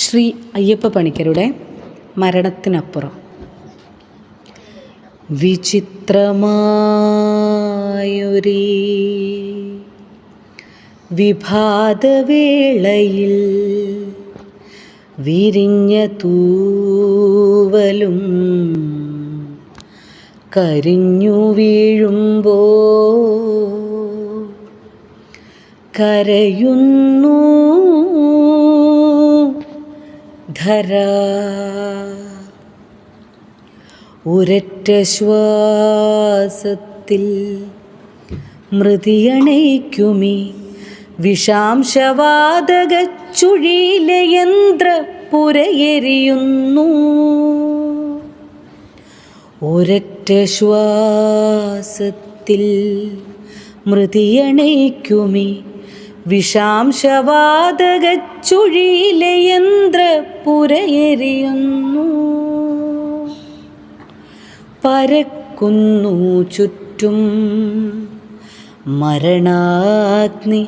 ശ്രീ അയ്യപ്പ പണിക്കരുടെ മരണത്തിനപ്പുറം. വിചിത്രമായൊരീ വിഭാതവേളയിൽ വിരിഞ്ഞ തൂവലും കരിഞ്ഞു വീഴുമ്പോ കരയുന്നു ധര. ഒരറ്റ ശ്വാസത്തിൽ മൃതിയണയ്ക്കുമി വിഷാംശവാതക ചുഴിയിലെ യന്ത്രപ്പുരയെരിയുന്നു ഒരറ്റ ശ്വാസത്തിൽ മൃതിയണയ്ക്കുമി വിഷാംശവാതക ചുഴിയിലെ യന്ത്രപ്പുരയെരിയുന്നു പരക്കുന്നു ചുറ്റും മരണാഗ്നി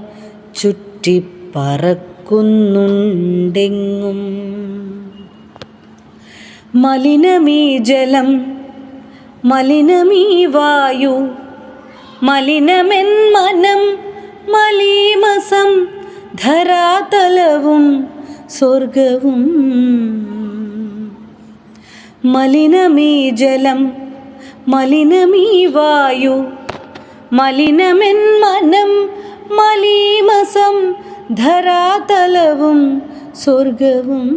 ചുറ്റിപ്പറക്കുന്നുണ്ടെങ്ങും. മലിനമീ ജലം മലിനമീ വായു മലിനമെൻ മനം മലീമസം ധരാതലവും സ്വർഗവും മലിനമീ ജലം മലിനമീ വായു മലിനമെൻ മനം മലീമസം ധരാതലവും സ്വർഗവും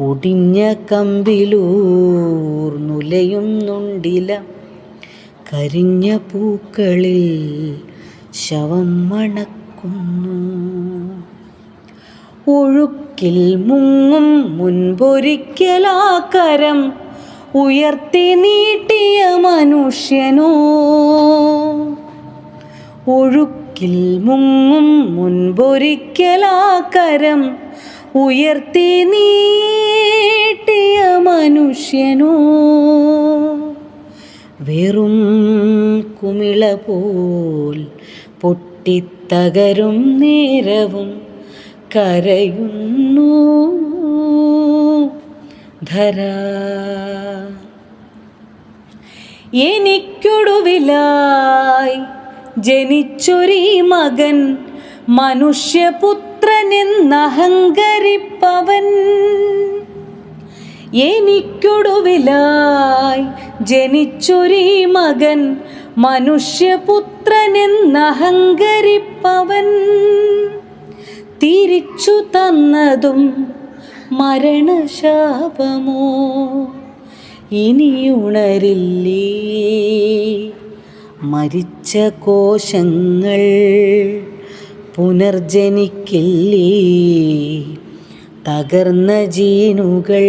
ഒടിഞ്ഞ കമ്പിലൂർന്നുലയുന്നുണ്ടില കരിഞ്ഞ പൂക്കളിൽ ശവം മണക്കുന്നു ഒഴുക്കിൽ മുങ്ങും മുൻപൊരിക്കലാക്കരം ഉയർത്തി നീട്ടിയ മനുഷ്യനോ. ഒഴുക്കിൽ മുങ്ങും മുൻപൊരിക്കലാക്കരം ഉയർത്തി നീട്ടിയ മനുഷ്യനോ. വെറും കുമിള പോൽ പൊട്ടിത്തകരും നേരവും കരയുന്നു. ധര. എനിക്കൊടുവിലായി ജനിച്ചൊരീ മകൻ മനുഷ്യപുത്രനെന്നഹങ്കരിപ്പവൻ എനിക്കൊടുവിലായി ജനിച്ചൊരീ മകൻ മനുഷ്യപുത്രനെന്നഹങ്കരിപ്പവൻ തിരിച്ചു തന്നതും മരണശാപമോ? ഇനിയുണരില്ലേ മരിച്ച കോശങ്ങൾ പുനർജനിക്കില്ലേ? തകർന്ന ജീനുകൾ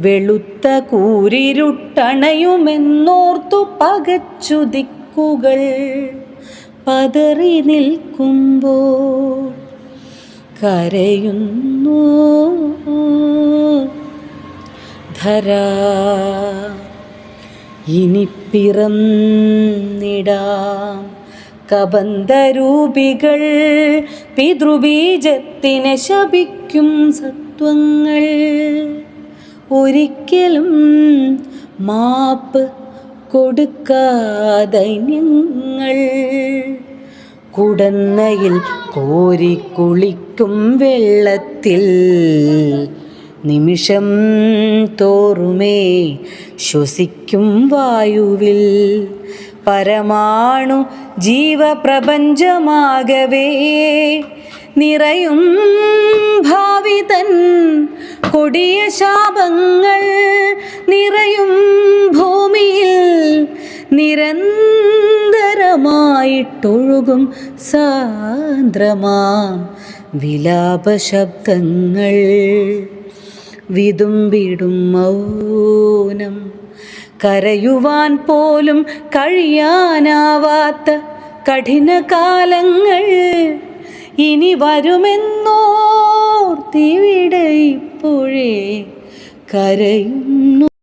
വെളുത്ത കൂരിരുട്ടണയുമെന്നോർത്തു പകച്ചു ദിക്കുകൾ പതറി നിൽക്കുമ്പോൾ കരയുന്നു. ധരാ ഇനി പിറന്നിടാം കബന്ധരൂപികൾ പിതൃബീജത്തിനെ ശപിക്കും സത്വങ്ങൾ. ഒരിക്കലും മാപ്പ് കൊടുക്കാതൈന്യങ്ങൾ കുടന്നയിൽ കോരി കുളിക്കും വെള്ളത്തിൽ നിമിഷം തോറുമേ ശ്വസിക്കും വായുവിൽ. പരമാണു ജീവപ്രപഞ്ചമാകവേ നിറയും കൊടിയ ശാപങ്ങൾ നിറയും ഭൂമിയിൽ നിരന്തരമായിട്ടൊഴുകും സാന്ദ്രമാം വിലാപശബ്ദങ്ങൾ. വിതുമ്പിടും മൗനം കരയുവാൻ പോലും കഴിയാനാവാത്ത കഠിന കാലങ്ങൾ ഇനി വരുമെന്നോർത്തിവിടെ ഇപ്പോഴേ കരയുന്നു.